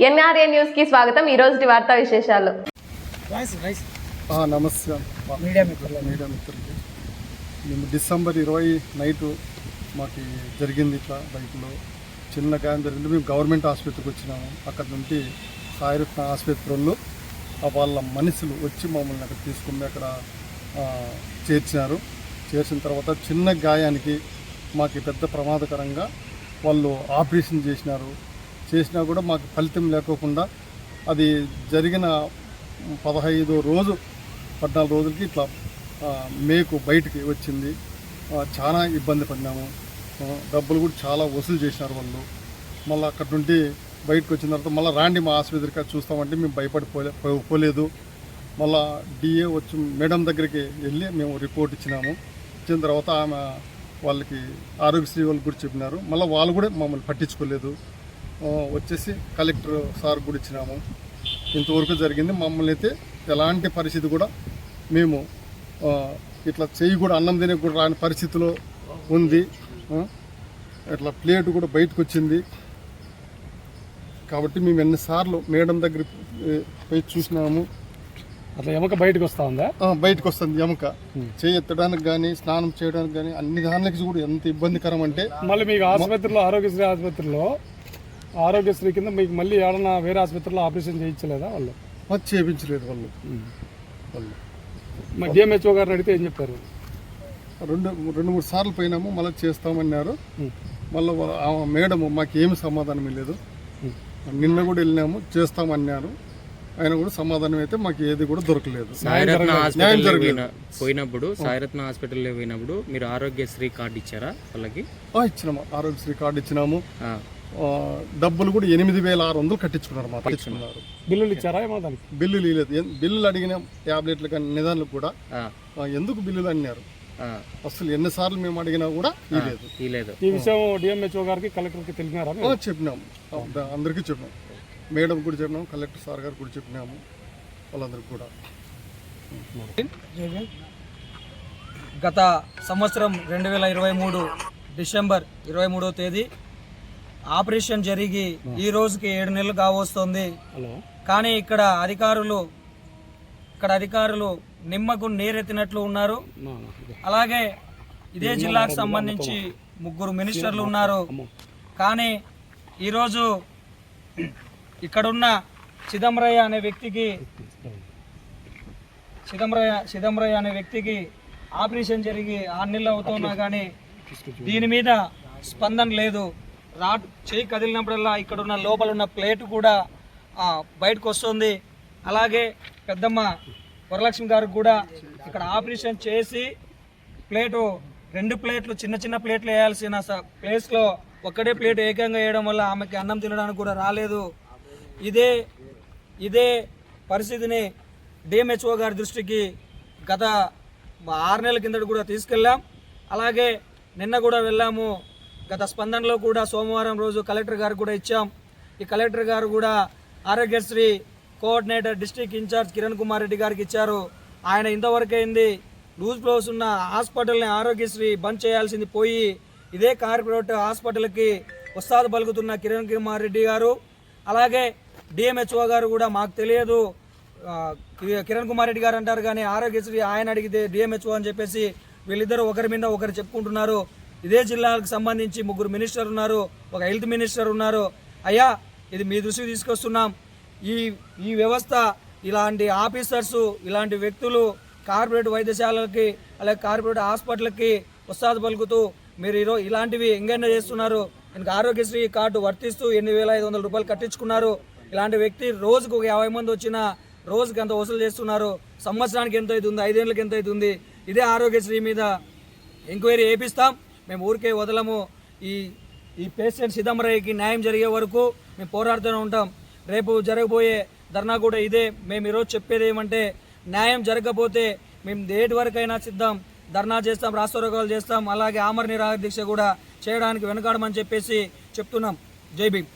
NRA న్యూస్కి స్వాగతం. ఈ రోజు వార్తా విశేషాలు. ఆ, నమస్తే. మీడియా మిత్రులు. మీడియా మిత్రులకి. మేము డిసెంబర్ ఇరవై నైట్ మాకు జరిగింది ఇట్లా బైక్లో. చిన్న గాయం జరిగింది. మేము గవర్నమెంట్ ఆసుపత్రికి వచ్చినాము. అక్కడ నుండి సాయిరత్న ఆసుపత్రి వాళ్ళు వాళ్ళ మనుషులు వచ్చి మమ్మల్ని అక్కడ తీసుకుని అక్కడ ఆ, చేర్చినారు. చేర్చిన తర్వాత చిన్న గాయానికి మాకు పెద్ద ప్రమాదకరంగా వాళ్ళు ఆపరేషన్ చేసినారు. చేసినా కూడా మాకు ఫలితం లేకోకుండా అది జరిగిన పదహైదో రోజు పద్నాలుగు రోజులకి ఇట్లా మేకు బయటికి వచ్చింది. చాలా ఇబ్బంది పడినాము. డబ్బులు కూడా చాలా వసూలు చేసినారు వాళ్ళు. మళ్ళీ అక్కడ నుండి బయటకు వచ్చిన తర్వాత మళ్ళీ రాండి మా ఆసుపత్రికి చూస్తామంటే మేము భయపడిపోలే పోలేదు. మళ్ళా డిఏ వచ్చి మేడం దగ్గరికి వెళ్ళి మేము రిపోర్ట్ ఇచ్చినాము. ఇచ్చిన తర్వాత ఆమె వాళ్ళకి ఆరోగ్యశ్రీ వాళ్ళు కూడా చెప్పినారు. మళ్ళీ వాళ్ళు కూడా మమ్మల్ని పట్టించుకోలేదు. వచ్చేసి కలెక్టర్ సార్ కూడా ఇచ్చినాము. ఇంతవరకు జరిగింది. మమ్మల్ని అయితే ఎలాంటి పరిస్థితి కూడా మేము ఇట్లా చెయ్యి కూడా అన్నం తినే కూడా రాని పరిస్థితిలో ఉంది. ఇట్లా ప్లేట్ కూడా బయటకు వచ్చింది. కాబట్టి మేము ఎన్నిసార్లు మేడం దగ్గర పోయి చూసినాము. అట్లా ఎముక బయటకు వస్తా ఉందా? బయటకు వస్తుంది ఎముక చేయి ఎత్తడానికి కానీ స్నానం చేయడానికి కానీ అన్ని దానికి కూడా ఎంత ఇబ్బందికరం అంటే మళ్ళీ మీకు ఆసుపత్రిలో ఆరోగ్యశ్రీ ఆసుపత్రిలో ఆరోగ్యశ్రీ కింద మీకు మళ్ళీ ఏమన్నా వేరే ఆసుపత్రిలో ఆపరేషన్ చేయించలేదా వాళ్ళు? అది చేయించలేదు వాళ్ళు. వాళ్ళు. మరి డిఎంహెచ్ఓ గారిని అడిగితే ఏం చెప్పారు? రెండు రెండు మూడు సార్లు పోయినాము మళ్ళీ చేస్తామన్నారు. మళ్ళీ ఆ మేడం మాకేమి సమాధానం లేదు. నిన్న కూడా వెళ్ళినాము చేస్తామన్నారు. ఆయన కూడా సమాధానం అయితే మాకు ఏది కూడా దొరకలేదు. సాయిరత్న హాస్పిటల్ పోయినప్పుడు సాయిరత్న హాస్పిటల్లో పోయినప్పుడు మీరు ఆరోగ్యశ్రీ కార్డు ఇచ్చారా వాళ్ళకి? ఇచ్చినాము. ఆరోగ్యశ్రీ కార్డు ఇచ్చినాము. డబ్బులు కూడా ఎనిమిది వేల ఆరు వందలు కట్టించుకున్నారు మా కట్టించుకున్నారు. బిల్లులు ఇచ్చారా ఏమో దానికి? బిల్లులు ఇవ్వలేదు బిల్లులు అడిగిన ట్యాబ్లెట్లు కానీ నిదానాలకు కూడా ఎందుకు బిల్లులు అన్నారు? అసలు ఎన్నిసార్లు మేము అడిగినా కూడా ఇవ్వలేదు ఈ లేదు ఈ విషయం డిఎంహెచ్ఓ గారికి కలెక్టర్కి తెలిపినారా ఆ, చెప్పినాము అందరికీ చెప్పినాం. మేడం కూడా చెప్పినాము కలెక్టర్ సార్ గారు కూడా చెప్పినాము వాళ్ళందరికీ కూడా. గత సంవత్సరం రెండు వేల ఇరవై మూడు డిసెంబర్ ఇరవై మూడో తేదీ ఆపరేషన్ జరిగి ఈ రోజుకి ఏడు నెలలు కావస్తుంది. కానీ ఇక్కడ అధికారులు ఇక్కడ అధికారులు నిమ్మకు నీరెత్తినట్లు ఉన్నారు. అలాగే ఇదే జిల్లాకు సంబంధించి ముగ్గురు మినిస్టర్లు ఉన్నారు. కానీ ఈరోజు ఇక్కడున్న చిదంబరయ్య అనే వ్యక్తికి చిదంబరయ్య చిదంబరయ్య అనే వ్యక్తికి ఆపరేషన్ జరిగి ఆరు నెలలు అవుతున్నా కానీ దీని మీద స్పందన లేదు. రా చేయి కదిలినప్పుడల్లా ఇక్కడ ఉన్న లోపల ఉన్న ప్లేట్ కూడా బయటకు వస్తుంది. అలాగే పెద్దమ్మ వరలక్ష్మి గారికి కూడా ఇక్కడ ఆపరేషన్ చేసి ప్లేటు రెండు ప్లేట్లు చిన్న చిన్న ప్లేట్లు వేయాల్సిన స- ప్లేస్లో ఒక్కడే ప్లేట్ ఏకంగా వేయడం వల్ల ఆమెకి అన్నం తినడానికి కూడా రాలేదు. ఇదే ఇదే పరిస్థితిని డిఎంహెచ్ఓ గారి దృష్టికి గత ఆరు నెలల కిందటి కూడా తీసుకెళ్ళాం. అలాగే నిన్న కూడా వెళ్ళాము. గత స్పందనలో కూడా సోమవారం రోజు కలెక్టర్ గారు కూడా ఇచ్చాం. ఈ కలెక్టర్ గారు కూడా Aarogyasri coordinator district incharge Kiran Kumar Reddy గారికి ఇచ్చారు. ఆయన ఇంతవరకైంది లూజ్ ఫ్లోస్ ఉన్న హాస్పిటల్ని ఆరోగ్యశ్రీ బంద్ చేయాల్సింది పోయి ఇదే కార్పొరేట్ హాస్పిటల్కి వస్తాదు పలుకుతున్న కిరణ్ కుమార్ రెడ్డి గారు. అలాగే డిఎంహెచ్ఓ గారు కూడా మాకు తెలియదు. కిరణ్ కుమార్ రెడ్డి గారు అంటారు కానీ ఆరోగ్యశ్రీ ఆయన అడిగితే డిఎంహెచ్ఓ అని చెప్పేసి వీళ్ళిద్దరూ ఒకరి మీద ఒకరు చెప్పుకుంటున్నారు. ఇదే జిల్లాలకు సంబంధించి ముగ్గురు మినిస్టర్ ఉన్నారు ఒక హెల్త్ మినిస్టర్ ఉన్నారు. అయ్యా ఇది మీ దృష్టికి తీసుకొస్తున్నాం. ఈ ఈ వ్యవస్థ ఇలాంటి ఆఫీసర్స్ ఇలాంటి వ్యక్తులు కార్పొరేట్ వైద్యశాలలకి అలాగే కార్పొరేట్ హాస్పిటల్కి ఉత్సాహ పలుకుతూ మీరు ఈరోజు ఇలాంటివి ఎంగైనా చేస్తున్నారు. ఇంకా ఆరోగ్యశ్రీ కార్డు వర్తిస్తూ ఎనిమిది వేల ఐదు వందల రూపాయలు కట్టించుకున్నారు. ఇలాంటి వ్యక్తి రోజుకు ఒక యాభై మంది వచ్చినా రోజుకి ఎంత వసూలు చేస్తున్నారు? సంవత్సరానికి ఎంత అవుతుంది? ఐదేళ్ళకి ఎంత అవుతుంది? ఇదే ఆరోగ్యశ్రీ మీద ఎంక్వైరీ వేపిస్తాం మేము ఊరికే వదలము. ఈ ఈ పేషెంట్ సిదంబరయ్యకి న్యాయం జరిగే వరకు మేము పోరాడుతూనే ఉంటాం. రేపు జరగబోయే ధర్నా కూడా ఇదే. మేము ఈరోజు చెప్పేది ఏమంటే న్యాయం జరగకపోతే మేము దేటి వరకైనా సిద్ధం. ధర్నా చేస్తాం రాష్ట్రోగాలు చేస్తాం. అలాగే ఆమర నిరాహార దీక్ష కూడా చేయడానికి వెనకాడమని చెప్పేసి చెప్తున్నాం. జై భీమ్.